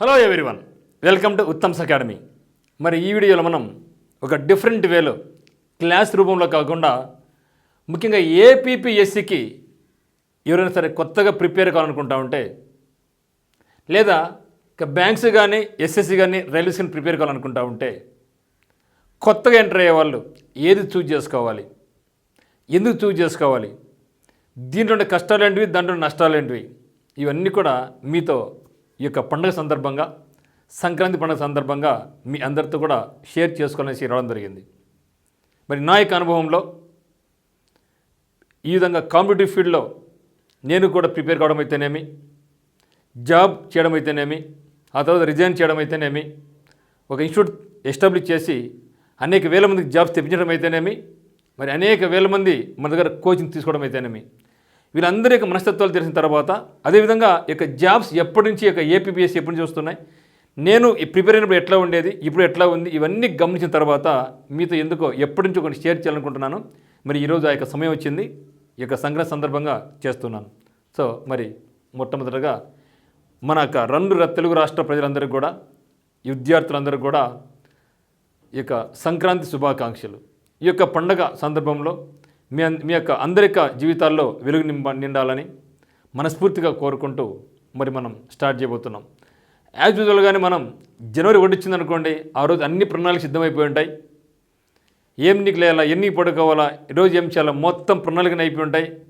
Hello everyone welcome to Uttam's academy మరి ఈ వీడియోలో మనం ఒక డిఫరెంట్ వేలో క్లాస్ రూపంలో కాకుండా ముఖ్యంగా ఏపీపీఎస్సికి ఎవరైనా సరే కొత్తగా ప్రిపేర్ కావాలనుకుంటా ఉంటే లేదా ఇక బ్యాంక్స్ కానీ ఎస్ఎస్సి కానీ రైల్వేస్ కానీ ప్రిపేర్ కావాలనుకుంటా ఉంటే కొత్తగా ఎంటర్ అయ్యే వాళ్ళు ఏది చూజ్ చేసుకోవాలి? ఎందుకు చూజ్ చేసుకోవాలి? దీంట్లో ఉండే కష్టాలు ఏంటివి? దాంట్లో నష్టాలు ఏంటివి? ఇవన్నీ కూడా మీతో ఈ యొక్క పండుగ సందర్భంగా సంక్రాంతి పండుగ సందర్భంగా మీ అందరితో కూడా షేర్ చేసుకోవాలని రావడం జరిగింది. మరి నా యొక్క అనుభవంలో ఈ విధంగా కాంపిటేటివ్ ఫీల్డ్లో నేను కూడా ప్రిపేర్ కావడం అయితేనేమి జాబ్ చేయడం అయితేనేమి ఆ తర్వాత రిజైన్ చేయడం అయితేనేమి ఒక ఇన్స్టిట్యూట్ ఎస్టాబ్లిష్ చేసి అనేక వేల మందికి జాబ్స్ తెప్పించడం అయితేనేమి మరి అనేక వేల మంది మన దగ్గర కోచింగ్ తీసుకోవడం అయితేనేమి వీళ్ళందరి యొక్క మనస్తత్వాలు తెలిసిన తర్వాత అదేవిధంగా ఈ యొక్క జాబ్స్ ఎప్పటి నుంచి యొక్క ఏపీపీఎస్ ఎప్పటి నుంచి వస్తున్నాయి? నేను ఈ ప్రిపేర్ అయినప్పుడు ఎట్లా ఉండేది? ఇప్పుడు ఎట్లా ఉంది? ఇవన్నీ గమనించిన తర్వాత మీతో ఎందుకో ఎప్పటి నుంచో కొన్ని షేర్ చేయాలనుకుంటున్నాను. మరి ఈరోజు ఆ యొక్క సమయం వచ్చింది. ఈ యొక్క సంగ్రహ సందర్భంగా చేస్తున్నాను. సో మరి మొట్టమొదటగా మన యొక్క రెండు తెలుగు రాష్ట్ర ప్రజలందరికీ కూడా విద్యార్థులందరూ విద్యార్థులందరికీ కూడా ఈ యొక్క సంక్రాంతి శుభాకాంక్షలు. ఈ యొక్క పండగ సందర్భంలో మీ మీ యొక్క అందరి యొక్క జీవితాల్లో వెలుగు నింప నిండాలని మనస్ఫూర్తిగా కోరుకుంటూ మరి మనం స్టార్ట్ చేయబోతున్నాం. యాజ్ యూజువల్గానే మనం జనవరి ఒకటి అనుకోండి ఆ రోజు అన్ని ప్రణాళిక సిద్ధమైపోయి ఉంటాయి. ఏం నీకు లేయాలా ఎన్ని పడుకోవాలా ఈరోజు ఏం చేయాలా మొత్తం ప్రణాళికలు అయిపోయి ఉంటాయి.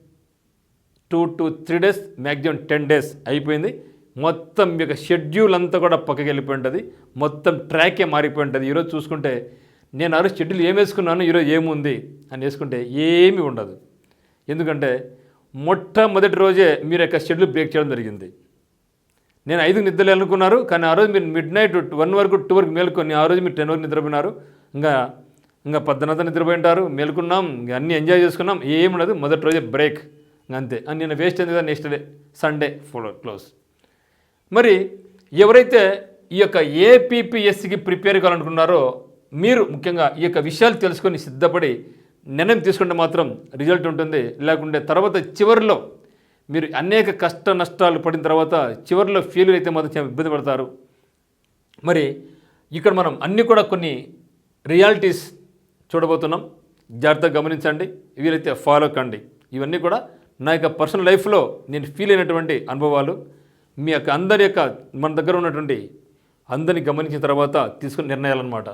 Two to three days maximum ten days అయిపోయింది. మొత్తం మీ యొక్క షెడ్యూల్ అంతా కూడా పక్కకి వెళ్ళిపోయి ఉంటుంది. మొత్తం ట్రాకే మారిపోయి ఉంటుంది. ఈరోజు చూసుకుంటే నేను ఆ రోజు షెడ్యూల్ ఏం వేసుకున్నాను ఈరోజు ఏముంది అని వేసుకుంటే ఏమీ ఉండదు. ఎందుకంటే మొట్టమొదటి రోజే మీరు యొక్క షెడ్యూల్ బ్రేక్ చేయడం జరిగింది. నేను ఐదు నిద్రలు అనుకున్నారు కానీ ఆ రోజు మీరు మిడ్ నైట్ వన్ వరకు టూ వరకు మేలుకొని ఆ రోజు మీరు టెన్ వరకు నిద్రపోయినారు. ఇంకా ఇంకా పద్దనంతా నిద్రపోయింటారు మేల్కున్నాం మేలుకున్నాం ఇంకా అన్నీ ఎంజాయ్ చేసుకున్నాం ఏం ఉండదు మొదటి రోజే బ్రేక్ అంతే. అని నేను వేస్ట్ అయింది కదా next day Sunday follow close మరి ఎవరైతే ఈ యొక్క ఏపీపీఎస్సికి ప్రిపేర్ కావాలనుకున్నారో మీరు ముఖ్యంగా ఈ యొక్క విషయాలు తెలుసుకొని సిద్ధపడి నిర్ణయం తీసుకుంటే మాత్రం రిజల్ట్ ఉంటుంది. లేకుంటే తర్వాత చివరిలో మీరు అనేక కష్ట నష్టాలు పడిన తర్వాత చివరిలో ఫెయిల్యూర్ అయితే మాత్రం ఇబ్బంది పడతారు. మరి ఇక్కడ మనం అన్నీ కూడా కొన్ని రియాలిటీస్ చూడబోతున్నాం. జాగ్రత్తగా గమనించండి. వీలైతే ఫాలో కండి. ఇవన్నీ కూడా నా యొక్క పర్సనల్ లైఫ్లో నేను ఫీల్ అయినటువంటి అనుభవాలు. మీ యొక్క అందరి యొక్క మన దగ్గర ఉన్నటువంటి అందరిని గమనించిన తర్వాత తీసుకున్న నిర్ణయాలన్నమాట.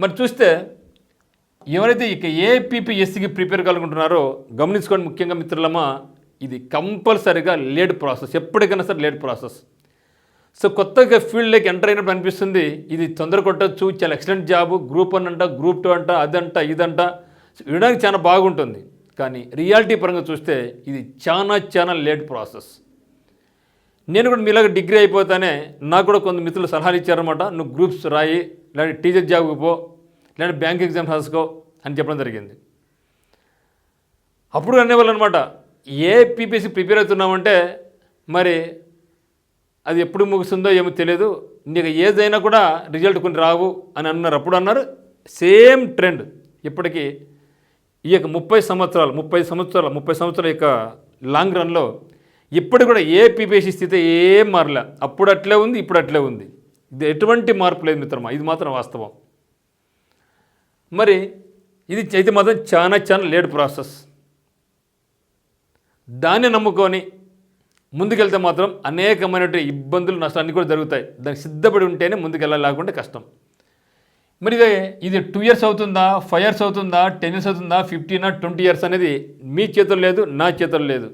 మరి చూస్తే ఎవరైతే ఇక ఏపీపీఎస్సికి ప్రిపేర్ కావాలనుకుంటున్నారో గమనించుకోండి ముఖ్యంగా మిత్రులమా ఇది కంపల్సరీగా లేట్ ప్రాసెస్ ఎప్పటికైనా సరే లేట్ ప్రాసెస్. సో కొత్తగా ఫీల్డ్లోకి ఎంటర్ అయినప్పుడు అనిపిస్తుంది ఇది తొందర కొట్టచ్చు చాలా ఎక్సలెంట్ జాబ్ గ్రూప్ వన్ అంట గ్రూప్ టూ అంట అదంట ఇదంట. వినడానికి చాలా బాగుంటుంది. కానీ రియాలిటీ పరంగా చూస్తే ఇది చాలా చాలా లేట్ ప్రాసెస్. నేను కూడా మీలాగా డిగ్రీ అయిపోతానే నాకు కూడా కొంత మిత్రులు సలహాలు ఇచ్చారనమాట నువ్వు గ్రూప్స్ రాయి లేదంటే టీచర్ జాబ్కి పో లేదంటే బ్యాంక్ ఎగ్జామ్స్ రాసుకో అని చెప్పడం జరిగింది. అప్పుడు అనేవాళ్ళు అనమాట ఏ పీపీసీ ప్రిపేర్ అవుతున్నామంటే మరి అది ఎప్పుడు ముగుస్తుందో ఏమో తెలియదు నీకు ఏదైనా కూడా రిజల్ట్ కొన్ని రావు అని అన్నారు. అప్పుడు అన్నారు సేమ్ ట్రెండ్ ఇప్పటికీ ఈ యొక్క ముప్పై సంవత్సరాలు ముప్పై సంవత్సరాలు ముప్పై సంవత్సరాల యొక్క లాంగ్ రన్లో ఇప్పుడు కూడా ఏ పీపీసీ స్థితి ఏం మారలే. అప్పుడు అట్లే ఉంది ఇప్పుడు అట్లే ఉంది. ఇది ఎటువంటి మార్పు లేదు మిత్రమా ఇది మాత్రం వాస్తవం. మరి ఇది అయితే మాత్రం చాలా చాలా లేట్ ప్రాసెస్. దాన్ని నమ్ముకొని ముందుకెళ్తే మాత్రం అనేకమైనటువంటి ఇబ్బందులు నష్టాన్ని కూడా జరుగుతాయి. దానికి సిద్ధపడి ఉంటేనే ముందుకెళ్ళాలి లేకుంటే కష్టం. మరి ఇది ఇది టూ ఇయర్స్ అవుతుందా ఫైవ్ ఇయర్స్ అవుతుందా టెన్ ఇయర్స్ అవుతుందా ఫిఫ్టీనా ట్వంటీ ఇయర్స్ అనేది మీ చేతుల్లో లేదు నా చేతుల్లో లేదు.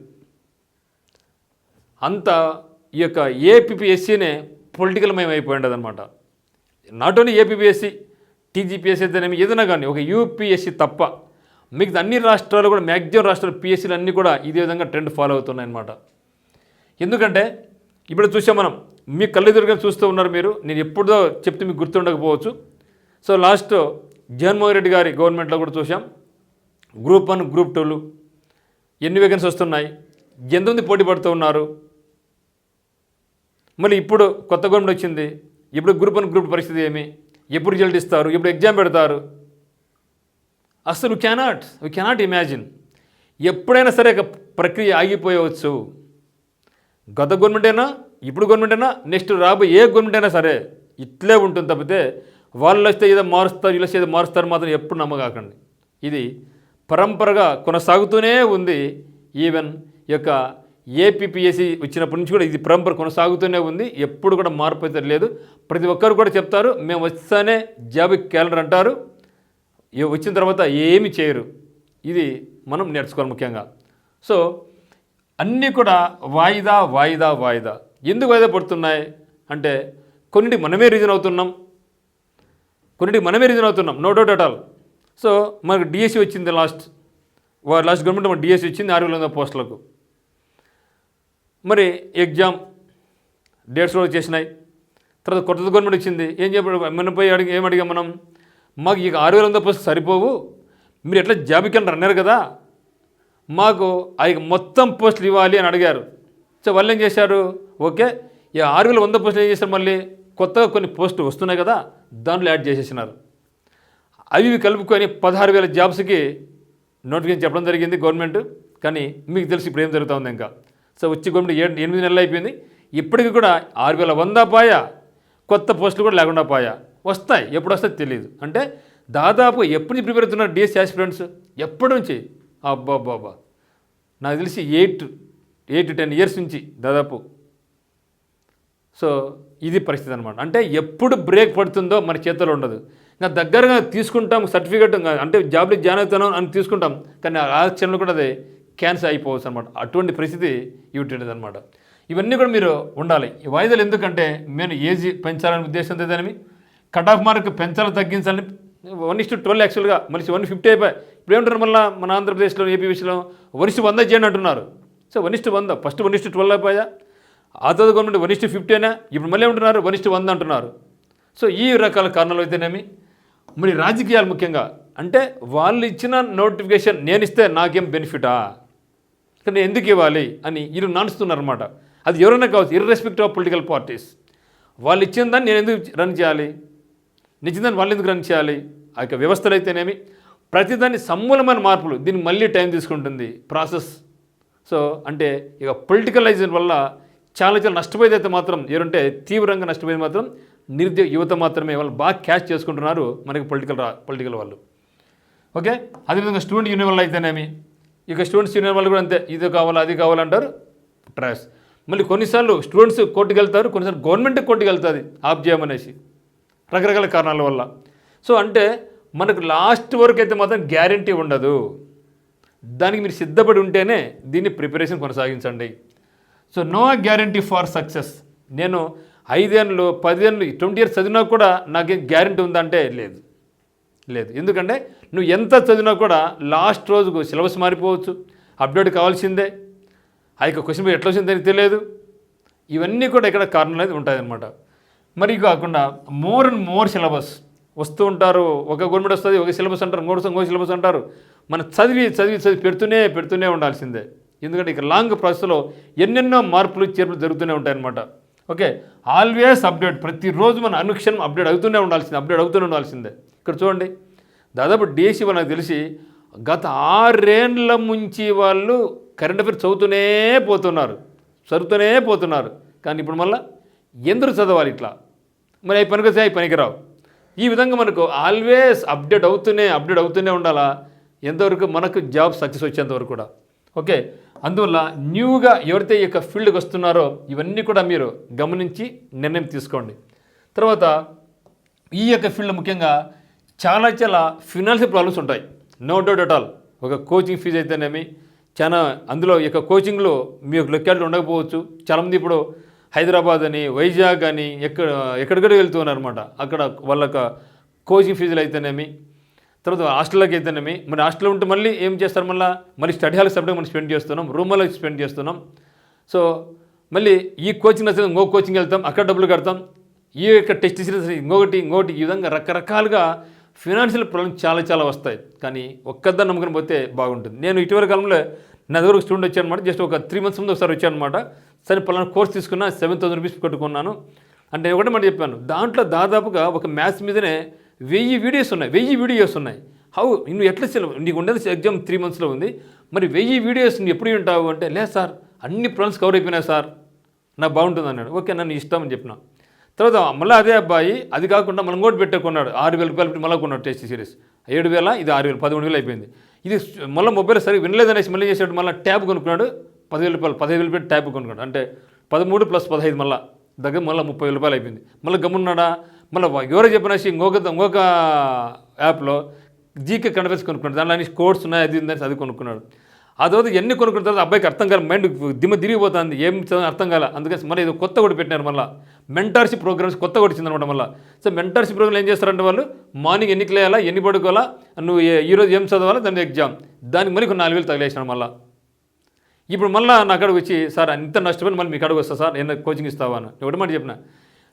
అంత ఈ యొక్క ఏపీఎస్సీనే పొలిటికల్ మయం అయిపోయి ఉండదు అనమాట నాట్ ఓన్లీ ఏపీఎస్సీ టీజీపీఎస్సీ అయితేనేమి ఏదైనా కానీ ఒక యూపీఎస్సీ తప్ప మిగతా అన్ని రాష్ట్రాలు కూడా మ్యాక్సిమం రాష్ట్రాలు పిఎస్సీలు అన్నీ కూడా ఇదే విధంగా ట్రెండ్ ఫాలో అవుతున్నాయి అన్నమాట ఎందుకంటే ఇప్పుడు చూసాం మనం మీ కళ్ళెదురుగా చూస్తూ ఉన్నారు మీరు నేను ఎప్పుడో చెప్తే మీకు గుర్తుండకపోవచ్చు. సో లాస్ట్ జగన్మోహన్ రెడ్డి గారి గవర్నమెంట్లో కూడా చూసాం. గ్రూప్ వన్ గ్రూప్ టూలు ఎన్ని వేకెన్సీ వస్తున్నాయి? ఎంతమంది పోటీ పడుతూ ఉన్నారు? మళ్ళీ ఇప్పుడు కొత్త గవర్నమెంట్ వచ్చింది. ఇప్పుడు గ్రూప్ వన్ గ్రూప్ పరిస్థితి ఏమి? ఎప్పుడు రిజల్ట్ ఇస్తారు? ఎప్పుడు ఎగ్జామ్ పెడతారు? అసలు కెనాట్ యూ కెనాట్ ఇమాజిన్ ఎప్పుడైనా సరే ఒక ప్రక్రియ ఆగిపోయవచ్చు. గత గవర్నమెంట్ అయినా ఇప్పుడు గవర్నమెంట్ అయినా నెక్స్ట్ రాబోయే ఏ గవర్నమెంట్ అయినా సరే ఇట్లే ఉంటుంది తప్పితే వాళ్ళు వస్తే ఏదో మారుస్తారు వీళ్ళు వస్తే ఏదో మారుస్తారు మాత్రం ఎప్పుడు నమ్మకాకండి. ఇది పరంపరగా కొనసాగుతూనే ఉంది. ఈవెన్ ఈ యొక్క ఏపీపీఎస్సీ వచ్చినప్పటి నుంచి కూడా ఇది పరంపర కొనసాగుతూనే ఉంది. ఎప్పుడు కూడా మార్పు అయితే లేదు. ప్రతి ఒక్కరు కూడా చెప్తారు మేము వస్తానే జాబ్ క్యాలెండర్ అంటారు. వచ్చిన తర్వాత ఏమి చేయరు. ఇది మనం నేర్చుకోవాలి ముఖ్యంగా. సో అన్నీ కూడా వాయిదా వాయిదా వాయిదా. ఎందుకు వాయిదా పడుతున్నాయి? అంటే కొన్నిటి మనమే రీజన్ అవుతున్నాం. కొన్నిటి మనమే రీజన్ అవుతున్నాం. No doubt at all. So మనకు డిఎస్సి వచ్చింది లాస్ట్. లాస్ట్ గవర్నమెంట్ మన డిఎస్సి వచ్చింది ఆరు వేల వందల పోస్టులకు. మరి ఎగ్జామ్ డేట్స్ కూడా చేసినాయి తర్వాత కొత్త గవర్నమెంట్ వచ్చింది ఏం చెప్పాడు? మనం అడిగి ఏం అడిగాం మనం? మాకు ఇక ఆరు వేల వందల పోస్ట్ సరిపోవు. మీరు ఎట్లా జాబ్కి అన్నారు కదా? మాకు ఆ మొత్తం పోస్టులు ఇవ్వాలి అని అడిగారు. సో వాళ్ళు ఏం చేశారు? ఓకే ఈ ఆరు వేల వంద పోస్టులు ఏం చేశారు మళ్ళీ? కొత్తగా కొన్ని పోస్టులు వస్తున్నాయి కదా దాంట్లో యాడ్ చేసేసినారు. అవి కలుపుకొని పదహారు వేల జాబ్స్కి నోటిఫికేషన్ చెప్పడం జరిగింది గవర్నమెంట్. కానీ మీకు తెలిసి ఇప్పుడు ఏం జరుగుతుంది ఇంకా? సో వచ్చి గవర్నమెంట్ ఏడు ఎనిమిది నెలలు అయిపోయింది. ఇప్పటికి కూడా ఆరు వేల వంద పాయా కొత్త పోస్టులు కూడా లేకుండా పాయా. వస్తాయి ఎప్పుడు వస్తాయి తెలియదు అంటే దాదాపు ఎప్పటి నుంచి ప్రిపేర్ అవుతున్నారు డిఎస్ ఆస్పిరెంట్స్? ఎప్పటి నుంచి? అబ్బా నాకు తెలిసి ఎయిట్ ఎయిట్ టెన్ ఇయర్స్ నుంచి దాదాపు. సో ఇది పరిస్థితి అనమాట అంటే ఎప్పుడు బ్రేక్ పడుతుందో మన చేతిలో ఉండదు. ఇంకా దగ్గరగా తీసుకుంటాం సర్టిఫికేట్ అంటే జాబ్లో జాయిన్ అవుతాను అని తీసుకుంటాం. కానీ ఆ క్షణంలో కూడా అది. క్యాన్సర్ అయిపోవచ్చు అనమాట అటువంటి పరిస్థితి ఇవి అనమాట ఇవన్నీ కూడా మీరు ఉండాలి. ఈ వాయిదాలు ఎందుకంటే నేను ఏజ్ పెంచాలనే ఉద్దేశంతో దాని కట్ ఆఫ్ మార్క్ పెంచాలి తగ్గించాలని వన్ ఇస్టు ట్వెల్వ్ యాక్చువల్గా మనిషి వన్ ఫిఫ్టీ అయిపోయి ఇప్పుడు ఏమంటారు మళ్ళీ మన ఆంధ్రప్రదేశ్లో ఏపీ విషయంలో వన్ ఇస్టు వంద చేయండి అంటున్నారు. సో వన్ ఇస్టు వంద. First one is to twelve అయిపోయా? ఆ తర్వాత గవర్నమెంట్ వన్ ఇస్టు ఫిఫ్టీ అయినా? ఇప్పుడు మళ్ళీ ఏమంటున్నారు వన్ ఇస్టు వంద అంటున్నారు. సో ఈ రకాల కారణాలు అయితేనేమి? మరి రాజకీయాలు ముఖ్యంగా. అంటే వాళ్ళు ఇచ్చిన నోటిఫికేషన్ నేను ఇస్తే నాకేం బెనిఫిటా? కానీ ఎందుకు ఇవ్వాలి అని వీళ్ళు నానుస్తున్నారన్నమాట. అది ఎవరైనా కావచ్చు ఇర్రెస్పెక్టివ్ ఆఫ్ పొలిటికల్ పార్టీస్ వాళ్ళు ఇచ్చిన దాన్ని నేను ఎందుకు రన్ చేయాలి? నిజం దాన్ని వాళ్ళు ఎందుకు రన్ చేయాలి? ఆ యొక్క వ్యవస్థలు అయితేనేమి? ప్రతిదాన్ని సమూలమైన మార్పులు దీన్ని మళ్ళీ టైం తీసుకుంటుంది ప్రాసెస్ సో అంటే ఇక పొలిటికలైజేషన్ వల్ల చాలా చాలా నష్టపోయేది అయితే మాత్రం ఎవరంటే తీవ్రంగా నష్టపోయేది మాత్రం నిరుద్యోగ యువత మాత్రమే. వాళ్ళు బాగా క్యాచ్ చేసుకుంటున్నారు మనకి పొలిటికల్ రా పొలిటికల్ వాళ్ళు. ఓకే? అదేవిధంగా స్టూడెంట్ యూనియన్ వల్ల అయితేనేమి? ఇక స్టూడెంట్స్ యూనియన్ వాళ్ళు కూడా అంతే ఇది కావాలా అది కావాలంటారు ట్రాష్. మళ్ళీ కొన్నిసార్లు స్టూడెంట్స్ కోర్టుకు వెళ్తారు కొన్నిసార్లు గవర్నమెంట్ కోర్టుకు వెళ్తుంది ఆఫ్ చేయమనేసి రకరకాల కారణాల వల్ల. సో అంటే మనకు లాస్ట్ వరకు అయితే మాత్రం గ్యారంటీ ఉండదు. దానికి మీరు సిద్ధపడి ఉంటేనే దీన్ని ప్రిపరేషన్ కొనసాగించండి. So no guarantee for success. నేను ఐదేళ్ళు పదేళ్ళు ట్వంటీ ఇయర్స్ చదివినా కూడా నాకేం గ్యారంటీ ఉందంటే లేదు. లేదు. ఎందుకంటే నువ్వు ఎంత చదివినా కూడా లాస్ట్ రోజుకు సిలబస్ మారిపోవచ్చు. అప్డేట్ కావాల్సిందే. ఆ యొక్క క్వశ్చన్ పేపర్ ఎట్లా వచ్చిందని తెలియదు. ఇవన్నీ కూడా ఇక్కడ కారణాలు అనేది ఉంటాయన్నమాట. మరి కాకుండా మోర్ అండ్ మోర్ సిలబస్ వస్తూ ఉంటారు. ఒక గవర్నమెంట్ వస్తుంది ఒక సిలబస్ అంటారు ఇంకోటి ఇంకో సిలబస్ అంటారు. మనం చదివి చదివి చదివి పెడుతూనే పెడుతూనే ఉండాల్సిందే. ఎందుకంటే ఇక లాంగ్ ప్రాసెస్లో ఎన్నెన్నో మార్పులు చేర్పులు జరుగుతూనే ఉంటాయన్నమాట. ఓకే? ఆల్వేస్ అప్డేట్ ప్రతిరోజు మన అనుక్షణం అప్డేట్ అవుతూనే ఉండాల్సిందే అప్డేట్ అవుతూనే ఉండాల్సిందే. ఇక్కడ చూడండి. దాదాపు డిఎస్సి వాళ్ళకి తెలిసి గత ఆరేండ్ల నుంచి వాళ్ళు కరెంట్ అఫేర్ చదువుతూనే పోతున్నారు. చదువుతూనే పోతున్నారు. కానీ ఇప్పుడు మళ్ళీ ఎందుకు చదవాలి ఇట్లా? మరి అవి పనికి అవి పనికిరావు. ఈ విధంగా మనకు ఆల్వేస్ అప్డేట్ అవుతూనే అప్డేట్ అవుతూనే ఉండాలా? ఎంతవరకు మనకు జాబ్ సక్సెస్ వచ్చేంతవరకు కూడా. ఓకే. అందువల్ల న్యూగా ఎవరైతే ఈ యొక్క ఫీల్డ్కి వస్తున్నారో ఇవన్నీ కూడా మీరు గమనించి నిర్ణయం తీసుకోండి. తర్వాత ఈ యొక్క ఫీల్డ్ ముఖ్యంగా చాలా చాలా ఫినాన్షియల్ ప్రాబ్లమ్స్ ఉంటాయి. నో డౌట్ అట్ ఆల్ ఒక కోచింగ్ ఫీజు అయితేనేమి చాలా అందులో ఈ యొక్క కోచింగ్లో మీ యొక్క లొక్యాలిటీ ఉండకపోవచ్చు. చాలామంది ఇప్పుడు హైదరాబాద్ అని వైజాగ్ అని ఎక్కడ ఎక్కడిక్కడ వెళ్తున్నారనమాట అక్కడ వాళ్ళ కోచింగ్ ఫీజులు అయితేనేమి తర్వాత హాస్టల్లోకి అయితేనేమి మరి హాస్టల్లో ఉంటే మళ్ళీ ఏం చేస్తారు మళ్ళీ? మళ్ళీ స్టడీ హాల్ సపరేట్గా మనం స్పెండ్ చేస్తున్నాం రూమ్లో స్పెండ్ చేస్తున్నాం. సో మళ్ళీ ఈ కోచింగ్ నచ్చింది ఇంకో కోచింగ్ వెళ్తాం అక్కడ డబ్బులు కడతాం. ఈ యొక్క టెస్ట్ సిరీస్ ఇంకొకటి ఇంకొకటి ఈ విధంగా రకరకాలుగా ఫినాన్షియల్ ప్రాబ్లమ్స్ చాలా చాలా వస్తాయి. కానీ ఒక్కదాన్ని నమ్ముకుని పోతే బాగుంటుంది. నేను ఇటీవల కాలంలో నా దగ్గర స్టూడెంట్ వచ్చానమాట అనమాట జస్ట్ ఒక త్రీ మంత్స్ ముందు ఒకసారి వచ్చానమాట సరే పలానా కోర్స్ తీసుకున్నా సెవెన్ థౌసండ్ రూపీస్ కట్టుకున్నాను. అంటే నేను ఒకటే మాట చెప్పాను. దాంట్లో దాదాపుగా ఒక మ్యాథ్స్ మీదనే వెయ్యి వీడియోస్ ఉన్నాయి. వెయ్యి వీడియోస్ ఉన్నాయి. హౌ నువ్వు ఎట్లా సెలవు? నీకు ఉండేది ఎగ్జామ్ త్రీ మంత్స్లో ఉంది. మరి వెయ్యి వీడియోస్ నువ్వు ఎప్పుడు వింటావు అంటే లేదు సార్ అన్ని ప్రాబ్లమ్స్ కవర్ అయిపోయినాయి సార్. నాకు బాగుంటుంది అన్నాడు. ఓకే నన్ను ఇష్టం అని చెప్పిన. తర్వాత మళ్ళీ అదే అబ్బాయి అది కాకుండా మనం కూడా పెట్టే కొన్నాడు ఆరు వేల రూపాయలు పెట్టి మళ్ళీ కొన్నాడు టెస్ట్ సిరీస్. ఏడు వేల ఇది ఆరు వేలు పదమూడు వేలు అయిపోయింది. ఇది మళ్ళీ మొబైల్ సరిగ్గా వినలేదనేసి మళ్ళీ చేసాడు మళ్ళీ ట్యాబ్ కొనుక్కున్నాడు పదివేల రూపాయలు పదిహేను వేలు పెట్టి ట్యాబ్ కొనుక్కున్నాడు. అంటే పదమూడు ప్లస్ పదహైదు మళ్ళీ దగ్గర మళ్ళీ ముప్పై వేల రూపాయలు అయిపోయింది. మళ్ళీ గమ్మున్నాడా? మళ్ళీ ఎవరో చెప్పినేసి ఇంకొక ఇంకొక యాప్లో జీకే కనిపించి కొనుక్కున్నాడు. దానిలో అన్ని కోడ్స్ ఉన్నాయి అది ఉందని అది కొనుక్కున్నాడు. ఆ తర్వాత ఎన్ని కొనుక్కున్న తర్వాత అబ్బాయికి అర్థం కాదు మైండ్ దిమ్మ తిరిగిపోతుంది ఏం అర్థం కాల. అందుకని మళ్ళీ ఇది కొత్త కూడా పెట్టినారు మళ్ళీ. మెంటర్షిప్ ప్రోగ్రామ్స్ కొత్త కూడా వచ్చిందనమాట మళ్ళీ. సో మెంటర్షిప్ ప్రోగ్రామ్ ఏం చేస్తారంటే వాళ్ళు మార్నింగ్ ఎన్ని లేయాలా ఎన్ని పడుకోవాలా నువ్వు ఈరోజు ఏం చదవాలా దాని ఎగ్జామ్ దానికి మళ్ళీ కొన్ని నాలుగు వేలు తగిలేసినాడు మళ్ళీ. ఇప్పుడు మళ్ళీ నా అక్కడికి వచ్చి సార్ అంత నష్టపోయిన మళ్ళీ మీ కాడికి వస్తా సార్ నేను కోచింగ్ ఇస్తావా? అని. ఒకటి మాట చెప్పిన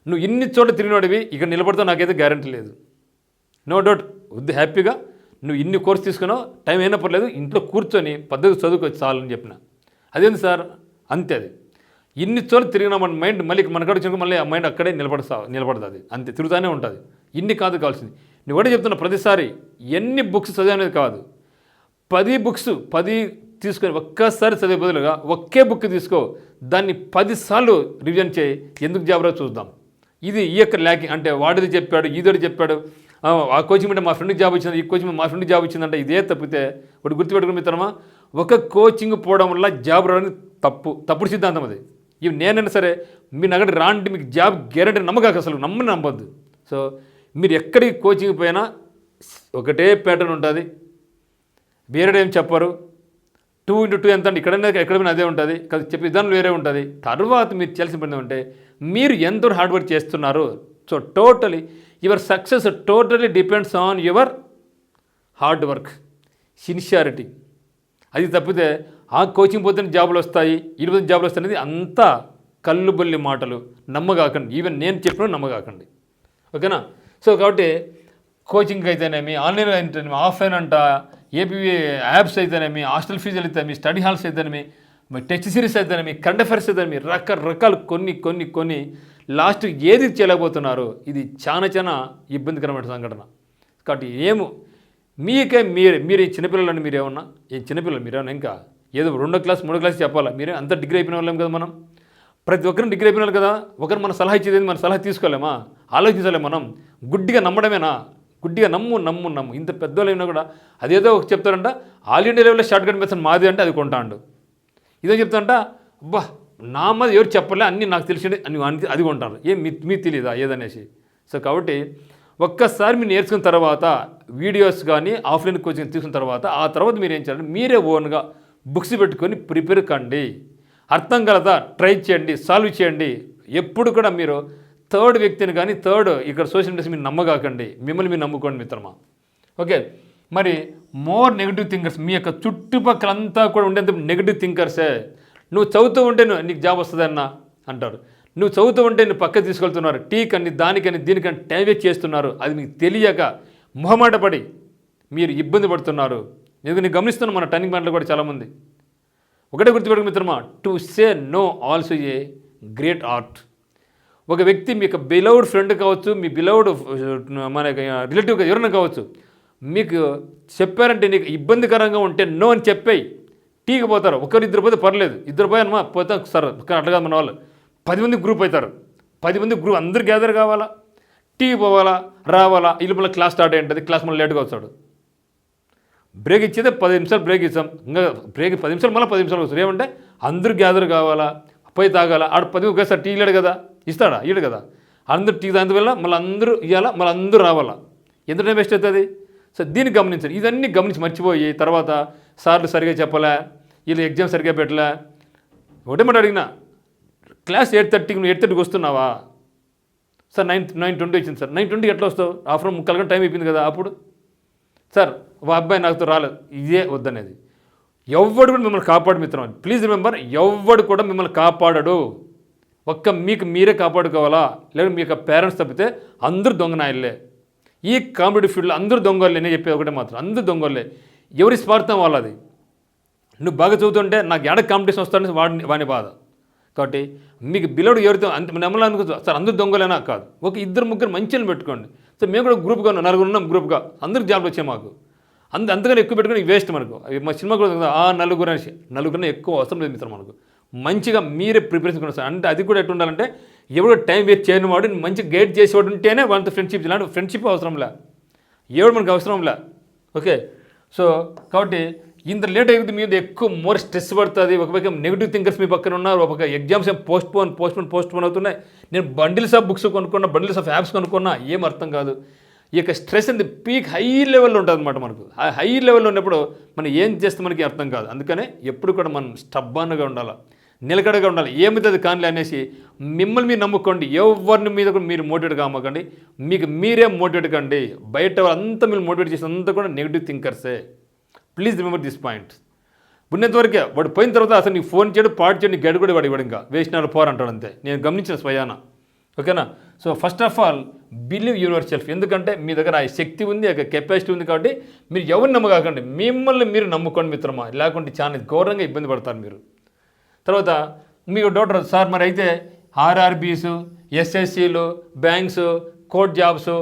నువ్వు ఇన్ని చోట్ల తిరిగినోడివి ఇక్కడ నిలబడతావు నాకైతే గ్యారంటీ లేదు. నో డౌట్ వద్దు హ్యాపీగా నువ్వు ఇన్ని కోర్స్ తీసుకున్నావు టైం అయినా పర్లేదు ఇంట్లో కూర్చొని పద్ధతి చదువుకోవచ్చు చాలని చెప్పిన. అదేంది సార్? అంతే అది. ఇన్ని చోట్ల తిరిగిన మన మైండ్ మళ్ళీ మనకాడ వచ్చిన మళ్ళీ ఆ మైండ్ అక్కడే నిలబడతా నిలబడుతుంది. అంతే తిరుగుతూనే ఉంటుంది. ఇన్ని కాదు కావాల్సింది. నువ్వు కూడా చెప్తున్నా ప్రతిసారి ఎన్ని బుక్స్ చదివనేది కాదు. పది బుక్స్ పది తీసుకొని ఒక్కసారి చదివే బదులుగా ఒకే బుక్ తీసుకో దాన్ని పదిసార్లు రివిజన్ చేయి ఎందుకు జాబరా చూద్దాం. ఇది ఈ యొక్క ల్యాకింగ్ అంటే వాడిది చెప్పాడు ఈదోడు చెప్పాడు ఆ, కోచింగ్ అంటే మా ఫ్రెండ్కి జాబ్ వచ్చింది ఈ కోచింగ్ మా ఫ్రెండ్కి జాబ్ వచ్చిందంటే ఇదే తప్పితే ఒకటి గుర్తుపెట్టుకుని మిత్రమా ఒక కోచింగ్ పోవడం వల్ల జాబ్ రావడానికి తప్పు తప్పుడు సిద్ధాంతం అది. ఇవి నేనైనా సరే మీ నగడి రాంటి మీకు జాబ్ గ్యారంటీ నమ్మకాక అసలు నమ్మని నమ్మద్దు. సో మీరు ఎక్కడికి కోచింగ్ పోయినా ఒకటే ప్యాటర్న్ ఉంటుంది. వేరే ఏం చెప్పరు. టూ ఇంటూ టూ ఎంత అంటే ఇక్కడైనా ఎక్కడ అదే ఉంటుంది. కదా చెప్పే విధానం వేరే ఉంటుంది. తర్వాత మీరు చేయాల్సిన పని ఉంటే మీరు ఎంతో హార్డ్ వర్క్ చేస్తున్నారు so totally your success totally depends on your hard work sincerity అది తప్పితే ఆ కోచింగ్ పోతే జాబులు వస్తాయి ఇరవై జాబులు వస్తాయి అనేది అంతా కల్లుబొల్లి మాటలు. నమ్మగాకండి. ఈవెన్ నేను చెప్పిన నమ్మగాకండి. ఓకేనా? సో కాబట్టి కోచింగ్ అయితేనేమి ఆన్లైన్ అయితేనేమి ఆఫ్లైన్ అంట ఏపీ యాప్స్ అయితేనేమి హాస్టల్ ఫీజులు అయితేనేమి స్టడీ హాల్స్ అయితేనేమి మరి టెస్ట్ సిరీస్ అయితేనేమి కరెంట్ అఫైర్స్ అయితేనేమి రకరకాలు కొన్ని కొన్ని కొన్ని లాస్ట్ ఏది చేయలేకపోతున్నారు? ఇది చాలా చాలా ఇబ్బందికరమైన సంఘటన. కాబట్టి ఏమో మీకే మీరు మీరు ఈ చిన్నపిల్లలని ఈ చిన్నపిల్లలు మీరేమన్నా ఇంకా ఏదో రెండో క్లాస్ మూడో క్లాస్ చెప్పాలా? మీరే అంత డిగ్రీ అయిపోయిన వాళ్ళం కదా మనం? ప్రతి ఒక్కరిని డిగ్రీ అయిపోయిన వాళ్ళు కదా? ఒకరు మన సలహా ఇచ్చేది మన సలహా తీసుకోలేమా? ఆలోచించాలి మనం? గుడ్డిగా నమ్మడమేనా? గుడ్డిగా నమ్ము నమ్ము నమ్ము. ఇంత పెద్దోళ్ళు అయినా కూడా అదేదో ఒక చెప్తారంట ఆల్ ఇండియా లెవెల్లో షార్ట్ కట్ మెథడ్ మాది అంటే అది కొంటాండు. ఇదే చెప్తాంట అబ్బా నా మీద ఎవరు చెప్పలే అన్నీ నాకు తెలిసిండే అని అని- అది కొంటారు. ఏం మీ మీకు తెలియదా ఏదనేసి? సో కాబట్టి ఒక్కసారి మీరు నేర్చుకున్న తర్వాత వీడియోస్ కానీ ఆఫ్లైన్ కోచింగ్ తీసుకున్న తర్వాత ఆ తర్వాత మీరు ఏం చేయాలంటే మీరే ఓన్గా బుక్స్ పెట్టుకొని ప్రిపేర్ కండి. అర్థం కలదా? ట్రై చేయండి సాల్వ్ చేయండి. ఎప్పుడు కూడా మీరు థర్డ్ వ్యక్తిని కానీ థర్డ్ ఇక్కడ సోషల్ మీడియాస్ మీరు నమ్మగాకండి. మిమ్మల్ని మీరు నమ్ముకోండి మిత్రమా. ఓకే. మరి మోర్ నెగిటివ్ థింకర్స్ మీ యొక్క చుట్టుపక్కలంతా కూడా ఉండేంత నెగిటివ్ థింకర్సే. నువ్వు చదువుతూ ఉంటే నువ్వు నీకు జాబ్ వస్తుందన్న అంటారు. నువ్వు చదువుతూ ఉంటే నువ్వు పక్కకు తీసుకెళ్తున్నారు. టీకని దానికని దీనికని టైం వేస్ట్ చేస్తున్నారు. అది మీకు తెలియక మొహమాట పడి మీరు ఇబ్బంది పడుతున్నారు. నేను నేను గమనిస్తున్నాను మన టర్నింగ్ పాయింట్లో కూడా చాలామంది. ఒకటే గుర్తుపెట్టుకు మిత్రమా to say no also a great art ఒక వ్యక్తి మీకు బిలౌడ్ ఫ్రెండ్ కావచ్చు మీ బిలౌడ్ మన రిలేటివ్ ఎవరైనా కావచ్చు మీకు చెప్పారంటే నీకు ఇబ్బందికరంగా ఉంటే నో అని చెప్పేయి. టీకి పోతారు. ఒకరు ఇద్దరు పోతే పర్లేదు. ఇద్దరు పోయానమా పోతాం. సార్ కానీ అట్లా కాదు మన వాళ్ళు. పది మంది గ్రూప్ అవుతారు. పది మంది గ్రూప్ అందరు గ్యాదర్ కావాలా? టీకి పోవాలా? రావాలా? ఇల్లు మళ్ళీ క్లాస్ స్టార్ట్ అయ్యి ఉంటుంది. క్లాస్ మళ్ళీ లేట్గా వస్తాడు. బ్రేక్ ఇచ్చేదే పది నిమిషాలు బ్రేక్ ఇస్తాం. ఇంకా బ్రేక్ పది నిమిషాలు మళ్ళీ పది నిమిషాలు వస్తారు ఏమంటే అందరూ గ్యాదర్ కావాలా? పోయి తాగాల? ఆడ పది ఒకేసారి టీ ఇయ్యడు కదా? ఇస్తాడా? ఇయ్యడు కదా? అందరూ టీ దాని మళ్ళీ అందరూ ఇవ్వాలా మళ్ళీ అందరూ రావాలా? ఎంత టైం వేస్ట్ అవుతుంది? సో దీన్ని గమనించండి. ఇవన్నీ గమనించి మర్చిపోయి తర్వాత సార్లు సరిగా చెప్పలే వీళ్ళు ఎగ్జామ్ సరిగా పెట్టలే. ఒకటే మాట అడిగినా క్లాస్ ఎయిట్ థర్టీకి నువ్వు ఎయిట్ థర్టీకి వస్తున్నావా? సార్ నైన్ నైన్ ట్వంటీ వచ్చింది సార్. నైన్ ట్వంటీకి ఎట్లా వస్తావు? ఆఫ్టర్ ముక్కలు గంట టైం అయిపోయింది కదా అప్పుడు? సార్ మా అబ్బాయి నాకుతో రాలేదు. ఇదే వద్దనేది. ఎవ్వడు కూడా మిమ్మల్ని కాపాడు మిత్రం ప్లీజ్ రిమెంబర్ ఎవ్వడు కూడా మిమ్మల్ని కాపాడడు. ఒక్క మీకు మీరే కాపాడుకోవాలా? లేదా మీ యొక్క పేరెంట్స్ తప్పితే అందరూ దొంగనాయలే ఈ కాంపిటేటివ్ ఫీల్డ్లో అందరూ దొంగలే నేను చెప్పేది ఒకటే మాత్రం. అందరూ దొంగలే. ఎవరి స్వార్థం వాళ్ళది? నువ్వు బాగా చదువుతుంటే నాకు ఎడ కాంపిటీషన్ వస్తాడని వాడిని వాని బాధ. కాబట్టి మీకు బిలోడు ఎవరితో అంత నమ్మలనుకో సార్ అందరూ దొంగలేనా? కాదు. ఒక ఇద్దరు ముగ్గురు మంచిని పెట్టుకోండి. సో మేము కూడా గ్రూప్గా ఉన్నాం నలుగురు ఉన్నాం గ్రూప్గా అందరికి జాబ్లు వచ్చాయి మాకు. అంత అంతగానే ఎక్కువ పెట్టుకుని వేస్ట్ మనకు. అవి మా సినిమా కూడా కదా, ఆ నలుగురు అనేసి. నలుగురిని ఎక్కువ అవసరం లేదు మిత్రం మనకు. మంచిగా మీరే ప్రిపరేషన్ సార్. అంటే అది కూడా ఎట్లా ఉండాలంటే ఎవడో టైం వేస్ట్ చేయని వాడు మంచి గైడ్ చేసేవాడు ఉంటేనే వాళ్ళతో ఫ్రెండ్షిప్ ఇలాంటి ఫ్రెండ్షిప్ అవసరంలే ఎవడు మనకు అవసరంలే ఓకే? సో కాబట్టి ఇంత లేట్ అయితే మీద ఎక్కువ మోర్ స్ట్రెస్ పడుతుంది. ఒక నెగిటివ్ థింకర్స్ మీ పక్కన ఉన్నారు ఒక ఎగ్జామ్స్ ఏం postpone postpone postpone అవుతున్నాయి. నేను బండిల్స్ ఆఫ్ బుక్స్ కొనుక్కున్నా బండిల్స్ ఆఫ్ యాప్స్ కొనుక్కున్నా ఏం అర్థం కాదు. ఈ యొక్క స్ట్రెస్ అనేది పీక్ హై లెవెల్లో ఉంటుంది అనమాట మనకు. ఆ హై లెవెల్లో ఉన్నప్పుడు మనం ఏం చేస్తే మనకి అర్థం కాదు. అందుకనే ఎప్పుడు కూడా మనం స్టబ్బాన్గా ఉండాలి. నిలకడగా ఉండాలి. ఏమిది కానిలే అనేసి మిమ్మల్ని మీరు నమ్ముకోండి. ఎవరిని మీద కూడా మీరు మోటివేట్ కామకండి మీకు మీరే మోటివేట్ కండి. బయట అంతా మీరు మోటివేట్ చేసి కూడా నెగిటివ్ థింకర్సే ప్లీజ్ రిమెంబర్ దిస్ పాయింట్ ఉన్నంతవరకే వాడు పోయిన తర్వాత అసలు నీకు ఫోన్ చేయడు పాడు చేయడు గడి కూడా వాడు ఇవ్వడు ఇంకా వేసినారు పోరు అంటాడు అంతే. నేను గమనించిన స్వయాన. ఓకేనా? So first of all believe yourself ఎందుకంటే మీ దగ్గర ఆ శక్తి ఉంది ఆ కెపాసిటీ ఉంది కాబట్టి మీరు ఎవరిని నమ్మకాకండి. మిమ్మల్ని మీరు నమ్ముకోండి మిత్రమా. లేకుంటే చాలా ఘోరంగా ఇబ్బంది పడతారు మీరు. తర్వాత మీకు డౌట్ సార్ మరి అయితే ఆర్ఆర్బీస్ ఎస్ఎస్సీలు బ్యాంక్స్ కోర్ట్ జాబ్స్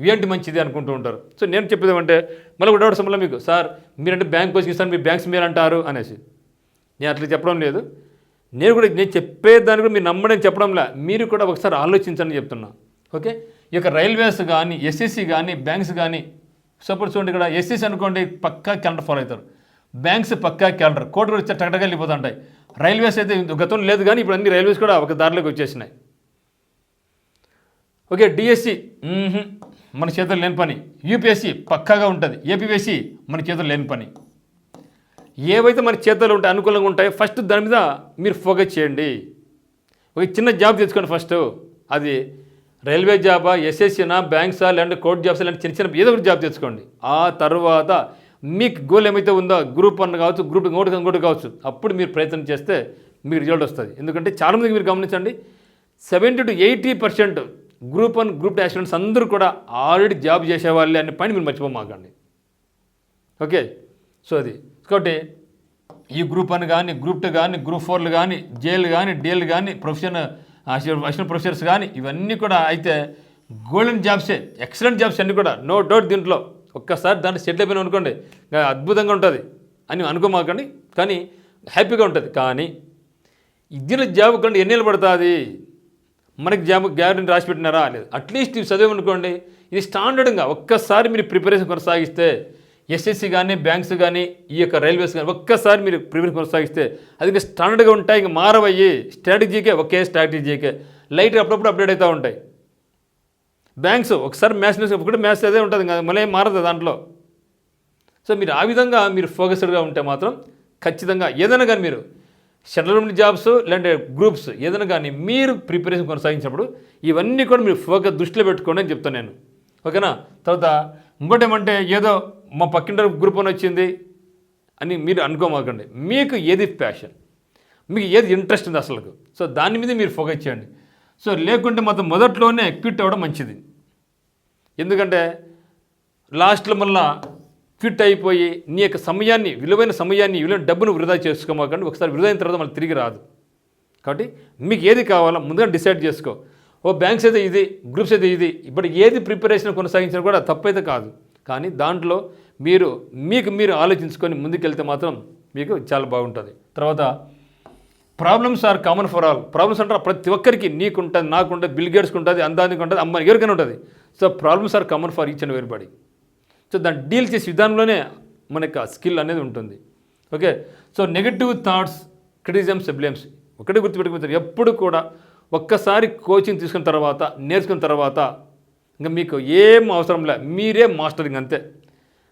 ఇవేంటి మంచిది అనుకుంటూ ఉంటారు? సో నేను చెప్పేది ఏమంటే మళ్ళీ ఒక డౌట్ సమయంలో మీకు. సార్ మీరంటే బ్యాంక్ కోచింగ్ ఇస్తాను మీ బ్యాంక్స్ మీరు అంటారు అనేసి. నేను అట్లా చెప్పడం లేదు. నేను కూడా నేను చెప్పేదాన్ని కూడా మీరు నమ్మడం చెప్పడంలా. మీరు కూడా ఒకసారి ఆలోచించండి చెప్తున్నా. ఓకే? ఈ యొక్క రైల్వేస్ కానీ ఎస్ఎస్సి కానీ బ్యాంక్స్ కానీ సపోజ్ చూడండి ఇక్కడ. ఎస్ఎస్సి అనుకోండి పక్కా క్యాలెండర్ ఫాలో అవుతారు. బ్యాంక్స్ పక్కా క్యాలెండర్. కోర్టు కూడా టకటగా వెళ్ళిపోతుంటాయి. రైల్వేస్ అయితే గతంలో లేదు కానీ ఇప్పుడు అన్ని రైల్వేస్ కూడా ఒక దారిలోకి వచ్చేసినాయి. ఓకే డిఎస్సి మన చేతులు లేని పని. యూపీఎస్సి పక్కాగా ఉంటుంది. ఏపీఎస్సి మన చేతులు లేని పని. ఏవైతే మన చేతుల్లో ఉంటాయి అనుకూలంగా ఉంటాయో ఫస్ట్ దాని మీద మీరు ఫోకస్ చేయండి. ఒక చిన్న జాబ్ తెచ్చుకోండి ఫస్ట్. అది రైల్వే జాబా ఎస్ఎస్సీనా బ్యాంక్సా లేదంటే కోర్ట్ జాబ్స్ లాంటి చిన్న చిన్న ఏదో ఒకటి జాబ్ తెచ్చుకోండి. ఆ తర్వాత మీకు గోల్ ఏమైతే ఉందో గ్రూప్ వన్ కావచ్చు గ్రూప్ ఇంకోటి ఇంకోటి కావచ్చు అప్పుడు మీరు ప్రయత్నం చేస్తే మీకు రిజల్ట్ వస్తుంది. ఎందుకంటే చాలామందికి మీరు గమనించండి seventy to eighty percent group one group two students అందరూ కూడా ఆల్రెడీ జాబ్ చేసేవాళ్ళే అనే పని మీరు మర్చిపోమాకండి. ఓకే? సో అది. కాబట్టి ఈ గ్రూప్ వన్ కానీ గ్రూప్ టూ కానీ గ్రూప్ ఫోర్లు కానీ జేలు కానీ డీఎల్ కానీ ప్రొఫెషన్ అసిస్టెంట్ ప్రొఫెసర్స్ కానీ ఇవన్నీ కూడా అయితే గోల్డెన్ జాబ్సే ఎక్సలెంట్ జాబ్స్ అన్నీ కూడా. నో డౌట్ దీంట్లో. ఒక్కసారి దాన్ని సెటిల్ అయిపోయిన అనుకోండి అద్భుతంగా ఉంటుంది అని అనుకోమాకండి కానీ హ్యాపీగా ఉంటుంది. కానీ ఇద్దరు జాబ్ కంటే ఎన్నేళ్ళు పడుతుంది? మనకి జాబ్ గ్యారెంటీ రాసి పెట్టినారా? లేదు. అట్లీస్ట్ ఇవి చదివనుకోండి ఇది స్టాండర్డ్గా ఒక్కసారి మీరు ప్రిపరేషన్ కొనసాగిస్తే ఎస్ఎస్సి కానీ బ్యాంక్స్ కానీ ఈ యొక్క రైల్వేస్ కానీ ఒక్కసారి మీరు ప్రిపరేషన్ కొనసాగిస్తే అది ఇంకా స్టాండర్డ్గా ఉంటాయి ఇంకా మారవయ్యి. స్ట్రాటజీకే ఒకే స్ట్రాటజీకే. లైట్ అప్పుడప్పుడు అప్డేట్ అవుతూ ఉంటాయి. బ్యాంక్స్ ఒకసారి మ్యాచ్ నేర్చుకో ఒకటి మ్యాథ్స్ అదే ఉంటుంది కదా మళ్ళీ మారదు దాంట్లో. సో మీరు ఆ విధంగా మీరు ఫోకస్డ్గా ఉంటే మాత్రం ఖచ్చితంగా ఏదైనా కానీ మీరు సెటిల్మెంట్ జాబ్స్ లేదంటే గ్రూప్స్ ఏదైనా కానీ మీరు ప్రిపరేషన్ కొనసాగించినప్పుడు ఇవన్నీ కూడా మీరు ఫోకస్ దృష్టిలో పెట్టుకోండి అని చెప్తాను నేను. ఓకేనా? తర్వాత ఇంకోటి ఏమంటే ఏదో మా పక్కింటి గ్రూప్ అని వచ్చింది అని మీరు అనుకోమాకండి. మీకు ఏది ప్యాషన్ మీకు ఏది ఇంట్రెస్ట్ ఉంది అసలు సో దాని మీద మీరు ఫోకస్ చేయండి. సో లేకుంటే మాత్రం మొదట్లోనే క్విట్ అవ్వడం మంచిది. ఎందుకంటే లాస్ట్లో మళ్ళా క్విట్ అయిపోయి నీ యొక్క సమయాన్ని విలువైన సమయాన్ని విలువైన డబ్బును వృధా చేసుకోమాకండి. ఒకసారి వృధా అయిన తర్వాత మళ్ళీ తిరిగి రాదు. కాబట్టి మీకు ఏది కావాలో ముందుగా డిసైడ్ చేసుకో. ఓ బ్యాంక్స్ అయితే ఇది గ్రూప్స్ అయితే ఇది. ఇప్పుడు ఏది ప్రిపరేషన్ కొనసాగించినా కూడా తప్పైతే కాదు. కానీ దాంట్లో మీరు మీకు మీరు ఆలోచించుకొని ముందుకెళ్తే మాత్రం మీకు చాలా బాగుంటుంది. తర్వాత problems are common for all problems అంటే ప్రతి ఒక్కరికి నీకుంటుంది నాకుంటుంది బిల్ గేట్స్కి ఉంటుంది అందానికి ఉంటుంది అమ్మ ఎవరికైనా ఉంటుంది. So problems are common for each and everybody so దాన్ని డీల్ చేసే విధానంలోనే మనకి ఆ స్కిల్ అనేది ఉంటుంది. Okay so negative thoughts criticisms blames ఒకటి గుర్తుపెట్టుకుంటారు. ఎప్పుడు కూడా ఒక్కసారి కోచింగ్ తీసుకున్న తర్వాత నేర్చుకున్న తర్వాత ఇంకా మీకు ఏం అవసరం లే మీరే మాస్టర్ ఇంక అంతే.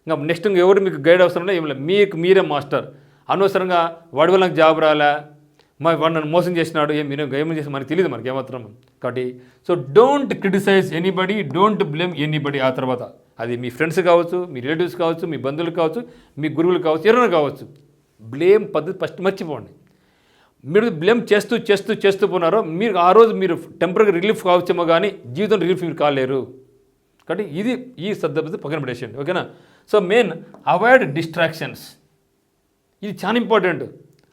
ఇంకా నెక్స్ట్ ఇంకా ఎవరు మీకు గైడ్ అవసరం లే ఏం లేదు మీకు మీరే మాస్టర్ అనవసరంగా వాడి వల్ల నాకు జాబ్ రాలే మా వాడు నన్ను మోసం చేసినాడు ఏం నేను ఏమని చేసి మనకి తెలియదు మనకి ఏమాత్రం. కాబట్టి so don't criticise anybody don't blame anybody ఆ తర్వాత. అది మీ ఫ్రెండ్స్ కావచ్చు మీ రిలేటివ్స్ కావచ్చు మీ బంధువులు కావచ్చు మీ గురువులు కావచ్చు ఎవరైనా కావచ్చు. బ్లేమ్ పద్ధతి ఫస్ట్ మర్చిపోండి. మీరు బ్లేమ్ చేస్తూ చేస్తూ చేస్తూ పోనారో మీరు ఆ రోజు మీరు టెంపరీ రిలీఫ్ కావచ్చేమో కానీ జీవితం రిలీఫ్ మీరు కాలేరు. కాబట్టి ఇది ఈ సద్దపతి పక్కన పడేసేయండి ఓకేనా? సో మెయిన్ అవాయిడ్ డిస్ట్రాక్షన్స్ ఇది చాలా ఇంపార్టెంట్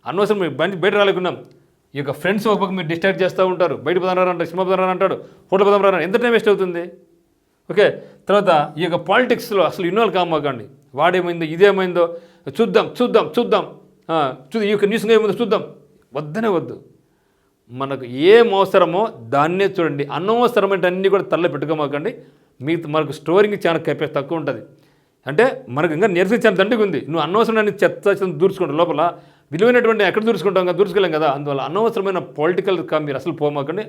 అనవసరం బండి బయట రాలేకున్నాం. ఈ యొక్క ఫ్రెండ్స్ ఒక పక్క మీరు డిస్ట్రాక్ట్ చేస్తూ ఉంటారు. బయట పోదాం అంటారు సినిమా పోదాం అంటాడు. ఫోటో పోదాం రా ఎంత టైం వేస్ట్ అవుతుంది? ఓకే తర్వాత ఈ యొక్క పాలిటిక్స్లో అసలు ఇన్వాల్వ్ కామాకండి వాడేమైందో ఇదేమైందో చూద్దాం చూద్దాం చూద్దాం. చూ ఈ యొక్క న్యూస్ ఏముందో చూద్దాం. వద్దనే వద్దు. మనకు ఏం అవసరమో దాన్నే చూడండి. అనవసరమైన అన్నీ కూడా తల్ల పెట్టుకోమాకండి. మీకు మనకు స్టోరింగ్ చాలా కెపాసిటీ తక్కువ ఉంటుంది. అంటే మనకు ఇంకా నేర్చుకుని చాలా దండిగా ఉంది నువ్వు అనవసరమైన చెత్త చెత్త దూర్చుకుంటావు లోపల. విలువైనటువంటి ఎక్కడ దూర్చుకుంటాం కదా దూర్చుకోలేం కదా. అందువల్ల అనవసరమైన పొలిటికల్ కా మీరు అసలు పోమాకండి.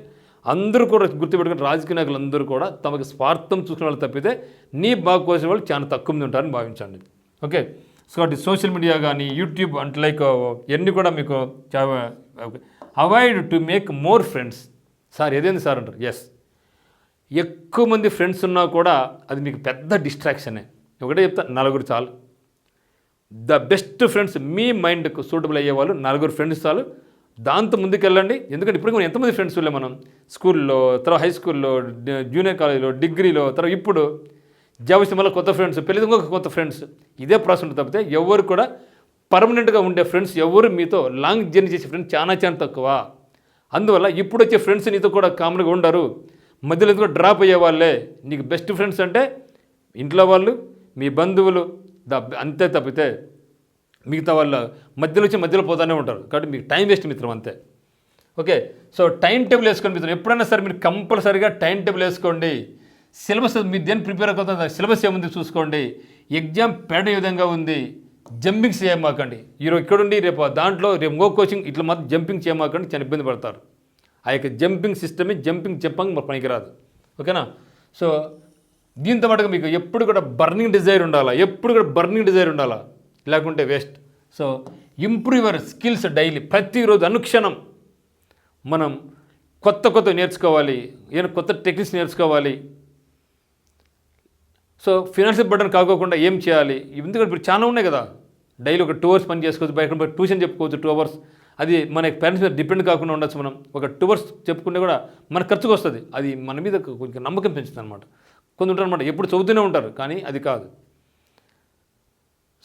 అందరూ కూడా గుర్తుపెట్టుకుని రాజకీయ నాయకులు అందరూ కూడా తమకు స్వార్థం చూసుకునే వాళ్ళు తప్పితే నీ బాగు కోసం వాళ్ళు చాలా తక్కువ మంది ఉంటారని భావించండి. ఓకే? సో అటు సోషల్ మీడియా కానీ యూట్యూబ్ అంటే లైక్ ఇవన్నీ కూడా మీకు avoid to make more friends sir ఏదైంది sir అంటారు? ఎస్ ఎక్కువ మంది ఫ్రెండ్స్ ఉన్నా కూడా అది మీకు పెద్ద డిస్ట్రాక్షనే ఒకటే చెప్తా నలుగురు చాలు. ద బెస్ట్ ఫ్రెండ్స్ మీ మైండ్కు సూటబుల్ అయ్యే వాళ్ళు నలుగురు ఫ్రెండ్స్ చాలు. దాంతో ముందుకెళ్ళండి. ఎందుకంటే ఇప్పుడు మనం ఎంతమంది ఫ్రెండ్స్ ఉన్నా మనం. స్కూల్లో తర్వాత హై స్కూల్లో జూనియర్ కాలేజీలో డిగ్రీలో తర్వాత ఇప్పుడు జాబ్ వచ్చిన కొత్త ఫ్రెండ్స్ పెళ్ళి ఇంకొక కొత్త ఫ్రెండ్స్. ఇదే ప్రాసెస్ ఉంటుంది తప్పితే ఎవరు కూడా పర్మనెంట్గా ఉండే ఫ్రెండ్స్ ఎవరు మీతో లాంగ్ జర్నీ చేసే ఫ్రెండ్స్ చాలా చాలా తక్కువ. అందువల్ల ఇప్పుడు వచ్చే ఫ్రెండ్స్ నీతో కూడా కామన్గా ఉండరు. మధ్యలో ఎందుకు డ్రాప్ అయ్యే వాళ్ళే. నీకు బెస్ట్ ఫ్రెండ్స్ అంటే ఇంట్లో వాళ్ళు మీ బంధువులు ద అంతే తప్పితే మిగతా వాళ్ళ మధ్యలో వచ్చి మధ్యలో పోతానే ఉంటారు. కాబట్టి మీకు టైం వేస్ట్ మిత్రం అంతే. ఓకే? సో టైం టేబుల్ వేసుకోండి మిత్రం. ఎప్పుడైనా సరే మీరు కంపల్సరీగా టైం టేబుల్ వేసుకోండి. సిలబస్ మీరు దేని ప్రిపేర్ అవుతుంది సిలబస్ ఏముంది చూసుకోండి. ఎగ్జామ్ ప్యాటర్న్ ఏ విధంగా ఉంది జంపింగ్స్ చేయమాకండి. ఈరోజు ఇక్కడుండి రేపు దాంట్లో రేపు ఇంకో కోచింగ్ ఇట్లా మాత్రం జంపింగ్ చేయమాకండి చాలా ఇబ్బంది పడతారు. ఆ యొక్క జంపింగ్ సిస్టమే జంపింగ్ చెప్పంగా మాకు పనికిరాదు. ఓకేనా? సో దీంతో పాటుగా మీకు ఎప్పుడు కూడా బర్నింగ్ డిజైర్ ఉండాలా? ఎప్పుడు కూడా బర్నింగ్ డిజైర్ ఉండాలా? లేకుంటే waste so improve your skills daily ప్రతిరోజు అనుక్షణం మనం కొత్త కొత్త నేర్చుకోవాలి. ఏదైనా కొత్త టెక్నిక్స్ నేర్చుకోవాలి. సో ఫినాన్షియల్ బర్డన్ కాకోకుండా ఏం చేయాలి? ఎందుకంటే ఇప్పుడు చాలా ఉన్నాయి కదా. డైలీ ఒక టూ అవర్స్ పని చేసుకోవచ్చు బయట ట్యూషన్ చెప్పుకోవచ్చు టూ అవర్స్ అది మన పేరెంట్స్ మీద డిపెండ్ కాకుండా ఉండొచ్చు మనం. ఒక టూ అవర్స్ చెప్పుకుంటే కూడా మన ఖర్చుకు వస్తుంది అది మన మీద కొంచెం నమ్మకం పెంచుతుంది అనమాట కొంత ఉంటారు అనమాట ఎప్పుడు చదువుతూనే ఉంటారు కానీ అది కాదు.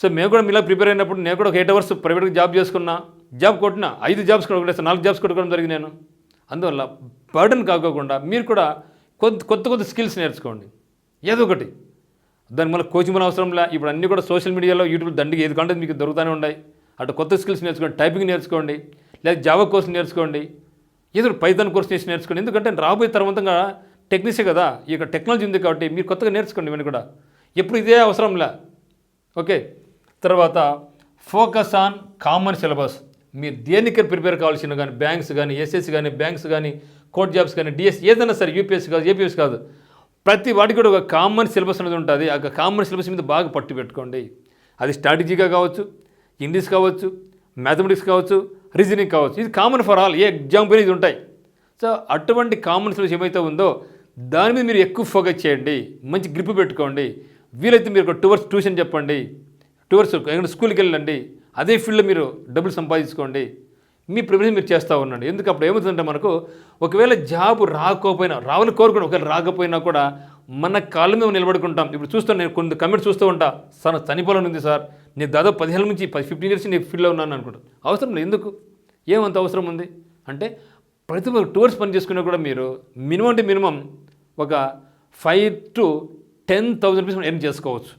సో మేము కూడా మీలా ప్రిపేర్ అయినప్పుడు నేను కూడా ఒక ఎయిట్ అవర్స్ ప్రైవేట్గా జాబ్ చేసుకున్నా జాబ్ కొట్టినా ఐదు జాబ్స్ కూడా నాలుగు జాబ్స్ కొట్టుకోవడం జరిగింది నేను. అందువల్ల బర్డన్ కాకోకుండా మీరు కూడా కొత్త కొత్త కొత్త స్కిల్స్ నేర్చుకోండి. ఏదో ఒకటి. దాని కోచింగ్ మన అవసరం లే. ఇప్పుడు అన్నీ కూడా సోషల్ మీడియాలో యూట్యూబ్ దండి ఏది కంటే మీకు దొరుకుతూనే ఉన్నాయి. అటు కొత్త స్కిల్స్ నేర్చుకోండి టైపింగ్ నేర్చుకోండి లేదా జావా కోర్స్ నేర్చుకోండి ఏదో పైథాన్ కోర్స్ చేసి నేర్చుకోండి. ఎందుకంటే రాబోయే తర్వాత టెక్నిక్సే కదా ఈ యొక్క టెక్నాలజీ ఉంది కాబట్టి మీరు కొత్తగా నేర్చుకోండి ఇవన్నీ కూడా. ఎప్పుడు ఇదే అవసరంలా. ఓకే తర్వాత ఫోకస్ ఆన్ కామన్ సిలబస్. మీరు దేనికి ప్రిపేర్ కావాల్సిన కానీ బ్యాంక్స్ కానీ ఎస్ఎస్సి కానీ బ్యాంక్స్ కానీ కోర్ట్ జాబ్స్ కానీ డిఎస్ ఏదైనా సరే యూపీఎస్ కాదు ఏపీఎస్ కాదు. ప్రతి వాటికి కూడా ఒక కామన్ సిలబస్ అనేది ఉంటుంది. ఆ కామన్ సిలబస్ మీద బాగా పట్టు పెట్టుకోండి. అది స్ట్రాటజీగా కావచ్చు ఇంగ్లీష్ కావచ్చు మ్యాథమెటిక్స్ కావచ్చు రీజనింగ్ కావచ్చు. ఇది common for all. A exam పైన ఇది ఉంటాయి. సో అటువంటి కామన్ సిలబస్ ఏమైతే ఉందో దాని మీద మీరు ఎక్కువ ఫోకస్ చేయండి మంచి గ్రిప్ పెట్టుకోండి. వీలైతే మీరు ఒక టూ అవర్స్ ట్యూషన్ చెప్పండి. టూ అవర్స్ ఎక్కడ స్కూల్కి వెళ్ళండి. అదే ఫీల్డ్లో మీరు డబ్బులు సంపాదించుకోండి. మీ ప్రిపరేషన్ మీరు చేస్తూ ఉండండి. ఎందుకు అప్పుడు ఏమవుతుందంటే మనకు ఒకవేళ జాబ్ రాకపోయినా రావాలని కోరుకుని ఒకవేళ రాకపోయినా కూడా మన కాళ్ళ మీద నిలబడుకుంటాం. ఇప్పుడు చూస్తాను నేను కొన్ని కమెంట్స్ చూస్తూ ఉంటా. సార్ చనిపోవాలని ఉంది సార్. నేను దాదాపు పదిహేను నుంచి పది ఫిఫ్టీన్ ఇయర్స్ నేను ఫీల్డ్లో ఉన్నాను అనుకుంటాను అవసరం లేదు. ఎందుకు? ఏమంత అవసరం ఉంది? అంటే ప్రతి ఒక్క టూర్స్ పని చేసుకున్నా కూడా మీరు మినిమం అంటే మినిమం ఒక five to ten thousand rupees earn చేసుకోవచ్చు.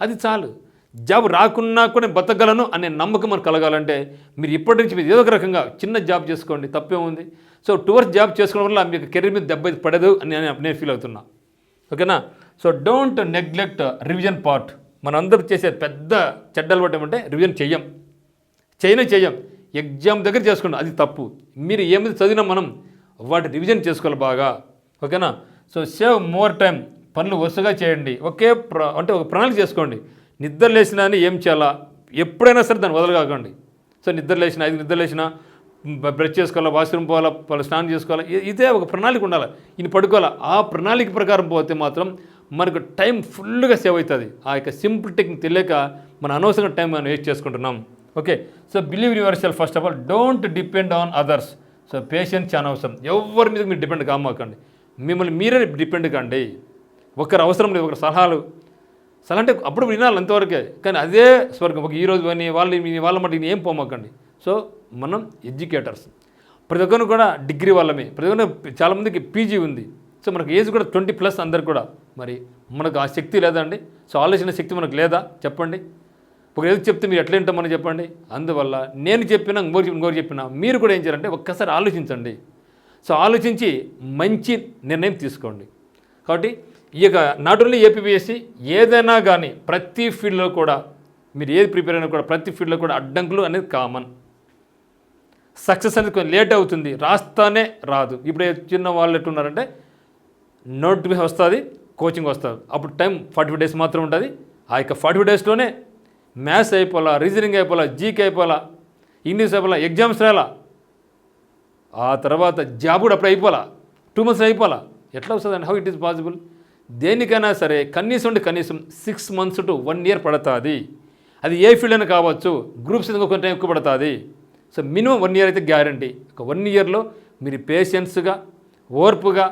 అది చాలు. జాబ్ రాకున్నా కూడా నేను బతకగలను అనే నమ్మకం మనకు కలగాలంటే మీరు ఇప్పటి నుంచి మీరు ఏదో ఒక రకంగా చిన్న జాబ్ చేసుకోండి తప్పే ఉంది. సో టువర్స్ జాబ్ చేసుకోవడం వల్ల మీకు కెరీర్ మీద దెబ్బ పడదు అని నేను ఫీల్ అవుతున్నా. ఓకేనా so don't neglect revision part మనందరూ చేసే పెద్ద చెడ్డ అలవాటు ఏమంటే రివిజన్ చెయ్యం చేయనే చెయ్యం ఎగ్జామ్ దగ్గర చేసుకోండి అది తప్పు. మీరు ఏమైతే చదివినా మనం వాటి రివిజన్ చేసుకోవాలి బాగా. ఓకేనా సో సేవ్ మోర్ టైం పనులు వరుసగా చేయండి. ఒకే ప్ర అంటే ఒక ప్రణాళిక చేసుకోండి. నిద్ర లేచినా అని ఏం చేయాలా? ఎప్పుడైనా సరే దాన్ని వదలగాకండి. సో నిద్ర లేచిన ఐదు నిద్ర లేచిన బ్రష్ చేసుకోవాలా వాష్రూమ్ పోవాలా స్నానం చేసుకోవాలా ఇదే ఒక ప్రణాళిక ఉండాలి. ఇన్ని పడుకోవాలా. ఆ ప్రణాళిక ప్రకారం పోతే మాత్రం మనకు టైం ఫుల్గా సేవ్ అవుతుంది. ఆ యొక్క సింపుల్ టెక్నిక్ తెలియక మన అనవసరంగా టైం మనం వేస్ట్ చేసుకుంటున్నాం. Okay? So believe yourself first of all. Don't depend on others. So patience చాలా అవసరం ఎవరి మీద మీరు డిపెండ్ కామాకండి. మిమ్మల్ని మీరే డిపెండ్ కండి. ఒకరు అవసరం లేదు ఒకరు సలహాలు. సలహా అంటే అప్పుడు వినాలి అంతవరకే. కానీ అదే స్వర్గం. ఒక ఈరోజు అని వాళ్ళు మీ వాళ్ళ మట్టి ఏం పోమాకండి. సో మనం ఎడ్యుకేటర్స్. ప్రతి ఒక్కరు కూడా డిగ్రీ వాళ్ళమే. ప్రతి ఒక్కరు చాలామందికి పీజీ ఉంది. సో మనకు ఏజ్ కూడా ట్వంటీ ప్లస్ అందరు కూడా. మరి మనకు ఆ శక్తి లేదా అండి? సో ఆలోచన శక్తి మనకు లేదా? చెప్పండి. ఒక ఏదో చెప్తే మీరు ఎట్లా వింటామని చెప్పండి. అందువల్ల నేను చెప్పినా ఇంకోటి ఇంకోరు చెప్పినా మీరు కూడా ఏం చేయాలంటే ఒక్కసారి ఆలోచించండి. సో ఆలోచించి మంచి నిర్ణయం తీసుకోండి. కాబట్టి ఈ యొక్క నాట్ ఓన్లీ ఏపీఎస్సి ఏదైనా కానీ ప్రతి ఫీల్డ్లో కూడా మీరు ఏది ప్రిపేర్ అయినా కూడా ప్రతి ఫీల్డ్లో కూడా అడ్డంకులు అనేది కామన్. సక్సెస్ అనేది కొంచెం లేట్ అవుతుంది రాస్తానే రాదు. ఇప్పుడు చిన్న వాళ్ళు ఎట్టున్నారంటే నోటిఫికేషన్ వస్తుంది కోచింగ్ వస్తుంది. అప్పుడు టైం ఫార్టీ ఫైవ్ డేస్ మాత్రం ఉంటుంది. ఆ యొక్క ఫార్టీ ఫైవ్ డేస్లోనే మ్యాథ్స్ అయిపోవాలా రీజనింగ్ అయిపోవాలా జీకే అయిపోవాలా ఇంగ్లీష్ అయిపోవాలా ఎగ్జామ్స్ రాయాలా ఆ తర్వాత జాబ్ కూడా అప్పుడు అయిపోవాలా? టూ మంత్స్ అయిపోలా ఎట్లా వస్తుందండి? హౌ ఇట్ ఈస్ పాసిబుల్ దేనికైనా సరే కనీసం అంటే కనీసం six months to one year పడుతుంది. అది ఏ ఫీల్డ్ అయినా కావచ్చు గ్రూప్స్ ఇంకా కొంచెం ఎక్కువ పడుతుంది. సో మినిమం వన్ ఇయర్ అయితే గ్యారంటీ ఒక వన్ ఇయర్లో మీరు పేషెన్స్గా ఓర్పుగా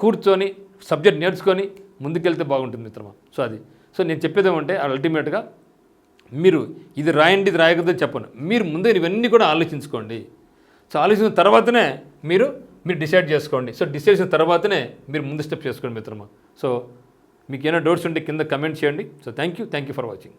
కూర్చొని సబ్జెక్ట్ నేర్చుకొని ముందుకెళ్తే బాగుంటుంది మిత్రమా. సో అది. సో నేను చెప్పేది ఏమంటే అల్టిమేట్గా మీరు ఇది రాయండి ఇది రాయకూడదని చెప్పను. మీరు ముందే ఇవన్నీ కూడా ఆలోచించుకోండి. సో ఆలోచించిన తర్వాతనే మీరు మీరు డిసైడ్ చేసుకోండి. సో డిసైడ్ చేసిన తర్వాతనే మీరు ముందు స్టెప్ చేసుకోండి మిత్రమా. సో మీకు ఏమైనా డౌట్స్ ఉంటే కింద కమెంట్ చేయండి. So thank you thank you for watching